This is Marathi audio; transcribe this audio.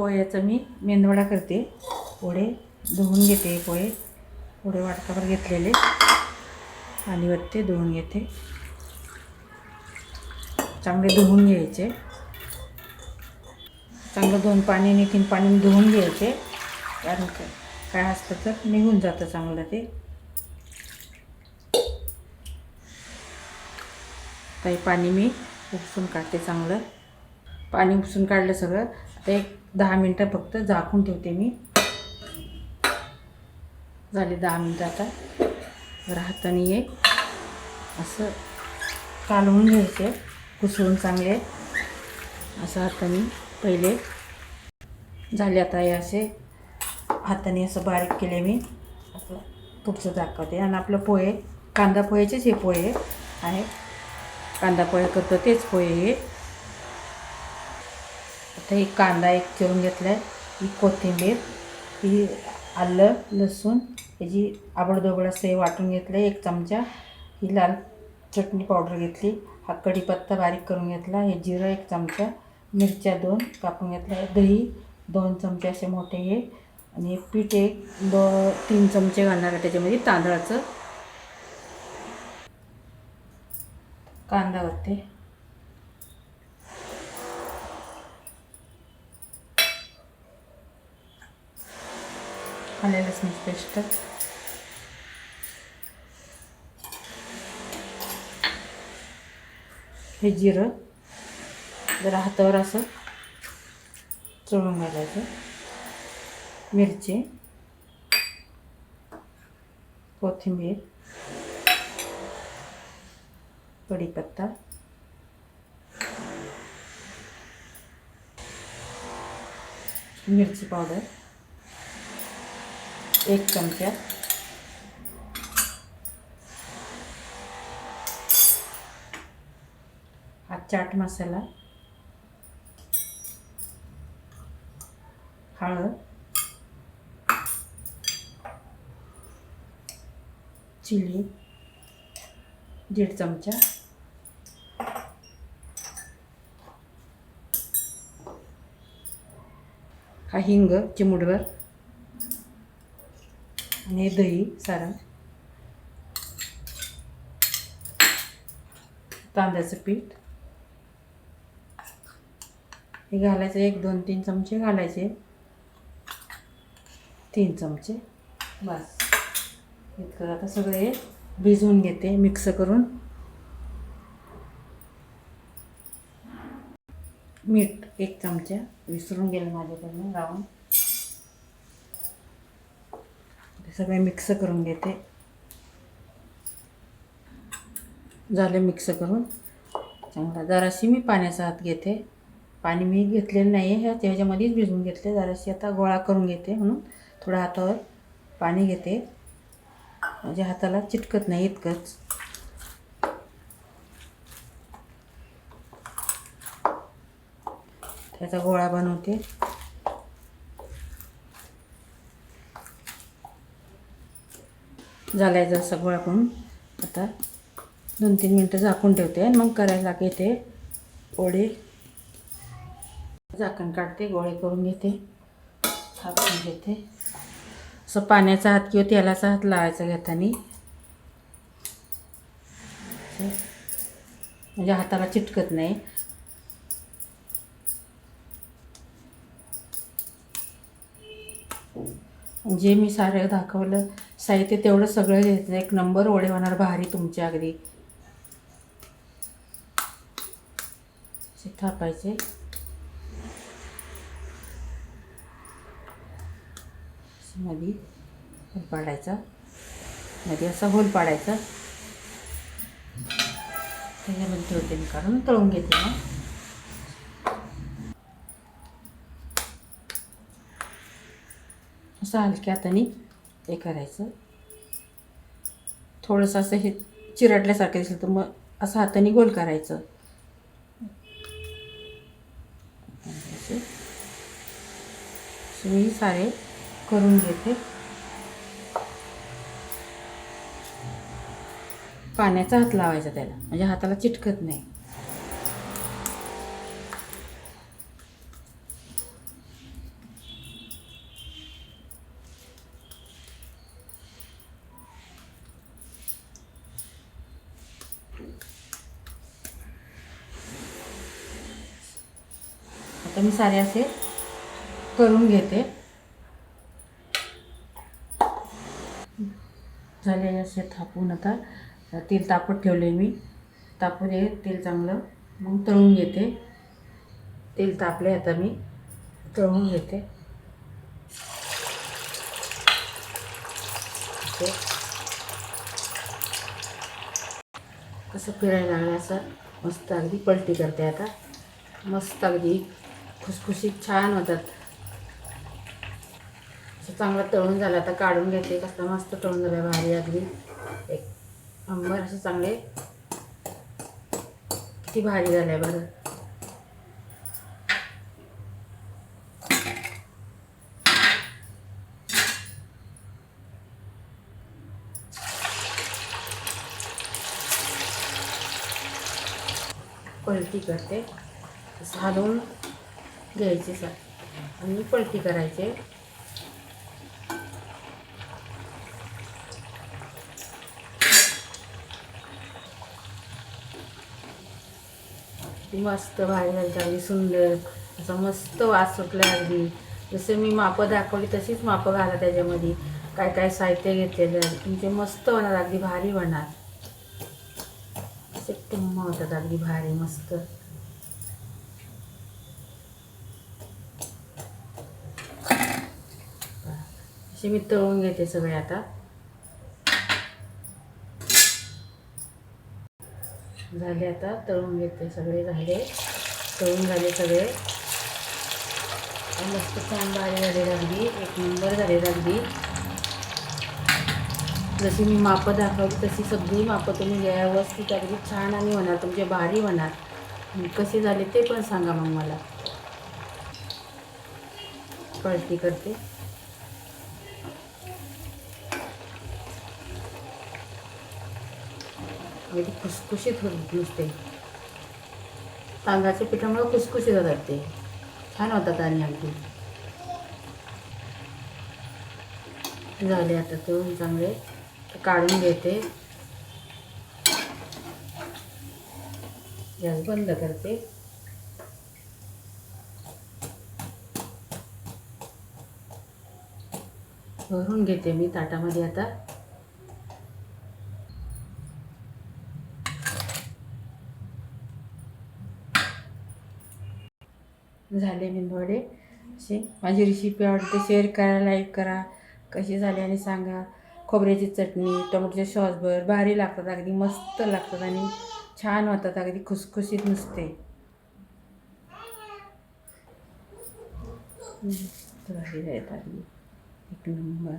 पोह्याचं मी मेंदवडा करते. पोळे धुवून घेते पोहे. पोळे वाटकाभर घेतलेले. पाणी वरते धुवून घेते. चांगले धुवून घ्यायचे. चांगलं दोन पाणी आणि तीन पाणी धुवून घ्यायचे. कारण काय असतं तर निघून जातं चांगलं ते. काही पाणी मी उपसून काढते चांगलं. पाणी उपसून काढलं सगळं. आता एक दहा मिनटं फक्त झाकून ठेवते मी. झाले दहा मिनटं आता. राहताना हाताने ये असं कालवून घ्यायचे. कुसळून चांगले. असं हाताने पहिले. झाले आता हे असे. हाताने असं बारीक केले मी. असं पुढचं दाखवते आणि आपलं पोहे. कांदा पोह्याचेच हे पोहे. आहे कांदा पोहे करतो तेच पोहे हे. आता एक कांदा एक चिरून घेतला आहे ही कोथिंबीर ही आलं लसूण याची आबडदोबड असं हे वाटून घेतलं आहे एक चमचा ही लाल चटणी पावडर घेतली हा कढीपत्ता बारीक करून घेतला हे जिरं एक चमचा मिरच्या दोन कापून घेतल्या दही दोन चमचे असे मोठे हे आणि पीठ एक दो तीन चमचे घालणार आहे त्याच्यामध्ये तांदळाचं. कांदा होते आले लसण पेस्ट हे जिरं जरा हातावर असं चोळून घालायचं मिरची कोथिंबीर कढीपत्ता मिरची पावडर एक चमचा. हा चाट मसाला. हळद. चिली. दीड चमचा. हा हिंग चिमुडवर आणि दही सारण. तांदळाचं पीठ. हे घालायचं एक दोन तीन चमचे घालायचे. तीन चमचे. बस. इतकं आता सगळं हे भिजवून घेते मिक्स करून. मीठ एक चमचा विसरून गेलं माझ्याकडनं राहून. सगळे मिक्स करून घेते. झालं मिक्स करून. चांगला. जराशी मी पाण्याचा हात घेते. पाणी मी घेतलेलं नाही आहे ह्या त्याच्यामध्येच भिजवून घेतले. जराशी आता गोळा करून घेते म्हणून थोडं हातावर पाणी घेते. म्हणजे हाताला चिटकत नाही इतकंच. त्याचा गोळा बनवते. झालायचं असं गोळा करून आता दोन तीन मिनटं झाकून ठेवते आणि मग करायला घेते पोळे. झाकण काढते गोळे करून घेते. थापून घेते. असं पाण्याचा हात किंवा तेलाचा हात लावायचा घेताना. म्हणजे हाताला चिटकत नाही. जे मी सारं दाखवलं साहित्य तेवढं सगळं घ्यायचं एक नंबर ओढे होणार भारी तुमच्या अगदी. असे थापायचे. असं मध्ये होल पाडायचा. मध्ये असा होल पाडायचा. त्याच्यामध्ये ठेवते मी काढून तळून घेते ना असं हलक्या हाताने हे करायचं. थोडंसं असं हे चिरटल्यासारखं दिसलं तर मग असं हाताने गोल करायचं. मी सारे करून घेते. पाण्याचा हात लावायचा त्याला. म्हणजे हाताला चिटकत नाही. आता मी सारे असे करून घेते. झाले असे थापून आता. तेल तापत ठेवले मी. तापू दे तेल चांगलं. मग तळून घेते. तेल तापले आता मी. तळून घेते. कसं फिरायला लागलं असं? मस्त अगदी पलटी करते आता. मस्त अगदी. खुसखुशीत छान होतात. असं चांगलं तळून झालं. आता काढून घेते. कसला मस्त तळून झालं भारी अगदी. एक आंबर असे चांगले. किती भारी झालं आहे बघा पलटी करते. असं हलवून घ्यायचे सर. आणि पलटी करायचे. ती मस्त भारी झाली अगदी सुंदर असं मस्त वास सुटला अगदी. जसं मी मापं दाखवली तशीच मापं घाला त्याच्यामध्ये. काय काय साहित्य घेतलेलं तुमचे मस्त होणार अगदी भारी होणार. असे टुम्म होतात अगदी भारी मस्त. असे मी तळून घेते सगळे आता. झाले आता तळून घेते सगळे झाले. तळून झाले सगळे. मस्त छान भारी झाले अगदी एक नंबर झाले अगदी जशी मी मापं दाखवली तशी सगळी मापं तुम्ही व्यवस्थित अगदी छान आणि होणार. तुमचे भारी होणार. कसे झाले ते पण सांगा मग मला. पलटी करते. म्हणजे ती खुसखुशीत होत नुसते तांदळाच्या पिठामुळे खुसखुशीत होतात ते छान होतात आणि अगदी. झाले आता तो चांगले. काढून घेते. गॅस बंद करते. भरून घेते मी ताटामध्ये आता. झाले मेंदवडे असे. माझी रेसिपी आवडते शेअर करा लाईक करा. कशी झाली आणि सांगा. खोबऱ्याची चटणी टोमॅटोचे सॉसभर भारी लागतात अगदी मस्त लागतात आणि छान होतात अगदी खुसखुशीत नुसते. भारी आहेत अगदी. एक नंबर.